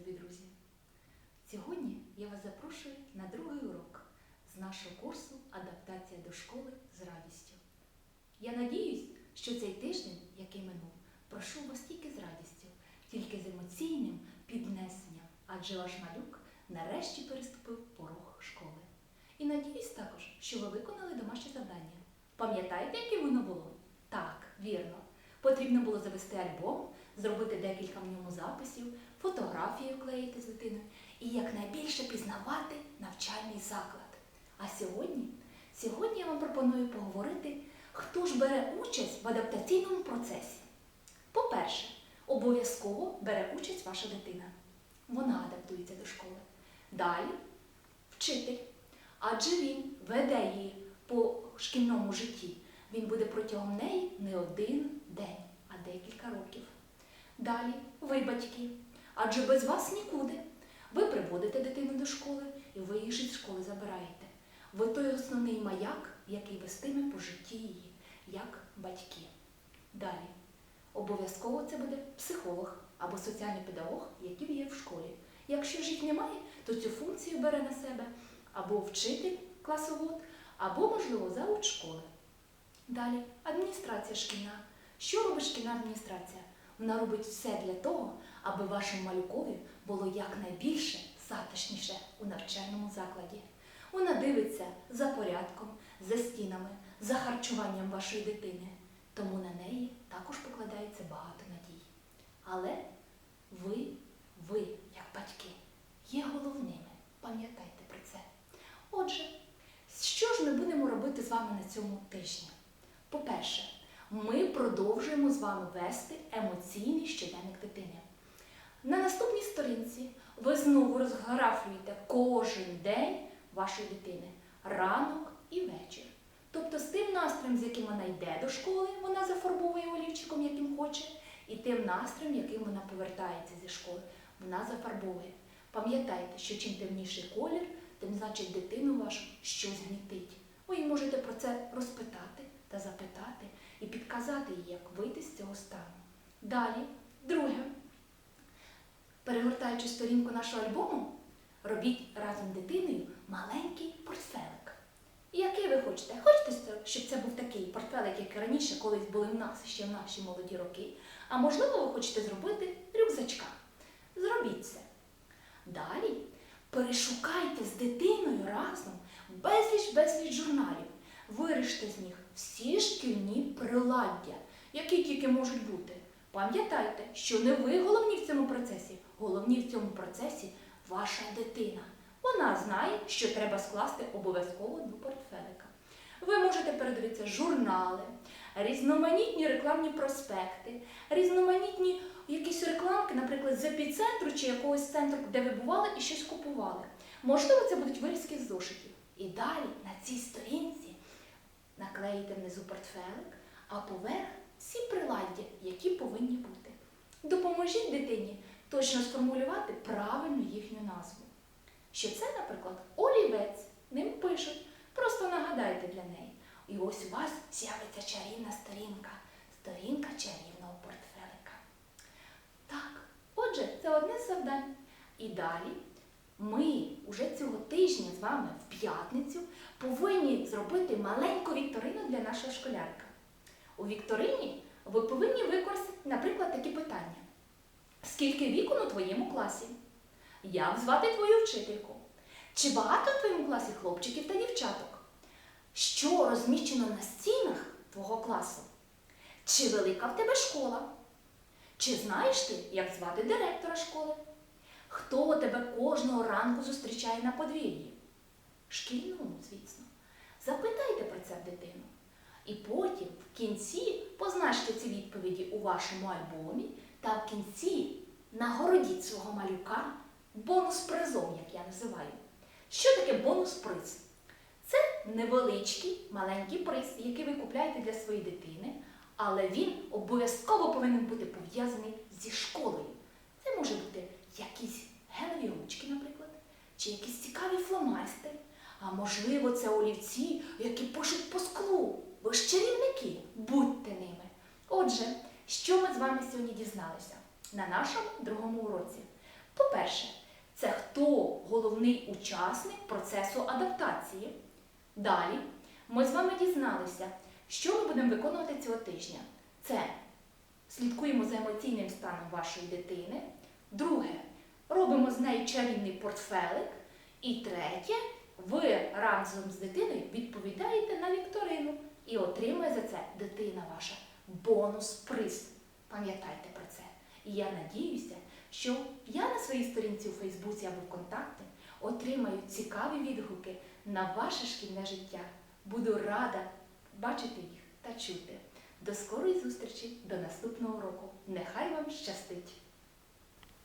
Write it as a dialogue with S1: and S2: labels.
S1: любі друзі! Сьогодні я вас запрошую на другий урок з нашого курсу Адаптація до школи з радістю. Я надіюсь, що цей тиждень, який минув, пройшов вас тільки з радістю, тільки з емоційним піднесенням, адже ваш малюк нарешті переступив порог школи. І надіюсь також, що ви виконали домашнє завдання. Пам'ятаєте, яке воно було? Так, вірно. Потрібно було завести альбом, зробити декілька в ньому записів, фотографії вклеїти з дитиною і якнайбільше пізнавати навчальний заклад. А сьогодні, сьогодні я вам пропоную поговорити, хто ж бере участь в адаптаційному процесі. По-перше, обов'язково бере участь ваша дитина. Вона адаптується до школи. Далі вчитель, адже він веде її по шкільному житті. Він буде протягом неї не один день, а декілька років. Далі ви батьки, адже без вас нікуди. Ви приводите дитину до школи і ви її з школи забираєте. Ви той основний маяк, який вестиме по житті її, як батьки. Далі. Обов'язково це буде психолог або соціальний педагог, який є в школі. Якщо ж немає, то цю функцію бере на себе або вчитель класовод, або, можливо, зауч школи. Далі адміністрація шкільна. Що робить шкільна адміністрація? Вона робить все для того, аби вашому малюкові було якнайбільше затишніше у навчальному закладі. Вона дивиться за порядком, за стінами, за харчуванням вашої дитини. Тому на неї також покладається багато надій. Але ви, ви, як батьки, є головними. Пам'ятайте про це. Отже, що ж ми будемо робити з вами на цьому тижні? По-перше, ми продовжуємо з вами вести емоційний щоденник дитини. На наступній сторінці ви знову розграфуєте кожен день вашої дитини ранок і вечір. Тобто з тим настроєм, з яким вона йде до школи, вона зафарбовує олівчиком, яким хоче, і тим настроєм, яким вона повертається зі школи, вона зафарбовує. Пам'ятайте, що чим темніший колір, тим значить дитину вашу щось гнітить. Ви можете про це розпитати та запитати і підказати їй, як вийти з цього стану. Далі, друге, перегортаючи сторінку нашого альбому, робіть разом з дитиною маленький портфелик. Який ви хочете? Хочете, щоб це був такий портфелик, як раніше колись були в нас, ще в наші молоді роки. А можливо, ви хочете зробити рюкзачка. Зробіть це. Далі перешукайте з дитиною разом безліч-безліч журналів. Виріште з них всі шкільні приладдя, які тільки можуть бути. Пам'ятайте, що не ви головні в цьому процесі, головні в цьому процесі ваша дитина. Вона знає, що треба скласти обов'язково до портфелика. Ви можете передивитися журнали, різноманітні рекламні проспекти, різноманітні якісь рекламки, наприклад, з епіцентру чи якогось центру, де ви бували і щось купували. Можливо, це будуть вирізки з зошитів. І далі на цій сторінці наклеїте внизу портфелик, а поверх всі приладдя, які повинні бути. Допоможіть дитині точно сформулювати правильну їхню назву. Що це, наприклад, олівець, ним пишуть. Просто нагадайте для неї. І ось у вас з'явиться чарівна сторінка, сторінка чарівного портфелика. Так, отже, це одне з завдань. І далі ми уже цього тижня з вами в п'ятницю повинні зробити маленьку вікторину для нашого школярка. У вікторині ви повинні використати, наприклад, такі питання. Скільки вікон у твоєму класі? Як звати твою вчительку? Чи багато в твоєму класі хлопчиків та дівчаток? Що розміщено на стінах твого класу? Чи велика в тебе школа? Чи знаєш ти, як звати директора школи? Хто тебе кожного ранку зустрічає на подвір'ї? Шкільному, звісно. Запитайте про це в дитину. І потім в кінці позначте ці відповіді у вашому альбомі та в кінці нагородіть свого малюка бонус-призом, як я називаю. Що таке бонус-приз? Це невеличкий маленький приз, який ви купляєте для своєї дитини, але він обов'язково повинен бути пов'язаний зі школою. Це може бути якісь гелеві ручки, наприклад, чи якісь цікаві фломастери, а можливо, це олівці, які пишуть по склу. Ви ж чарівники, будьте ними. Отже, що ми з вами сьогодні дізналися на нашому другому уроці? По-перше, це хто головний учасник процесу адаптації. Далі ми з вами дізналися, що ми будемо виконувати цього тижня. Це слідкуємо за емоційним станом вашої дитини. Друге, робимо з нею чарівний портфелик. І третє, ви разом з дитиною відповідаєте на вікторину і отримує за це дитина ваша бонус-приз. Пам'ятайте про це. І я надіюся, що я на своїй сторінці у Фейсбуці або ВКонтакті отримаю цікаві відгуки на ваше шкільне життя. Буду рада бачити їх та чути. До скорої зустрічі, до наступного року. Нехай вам щастить!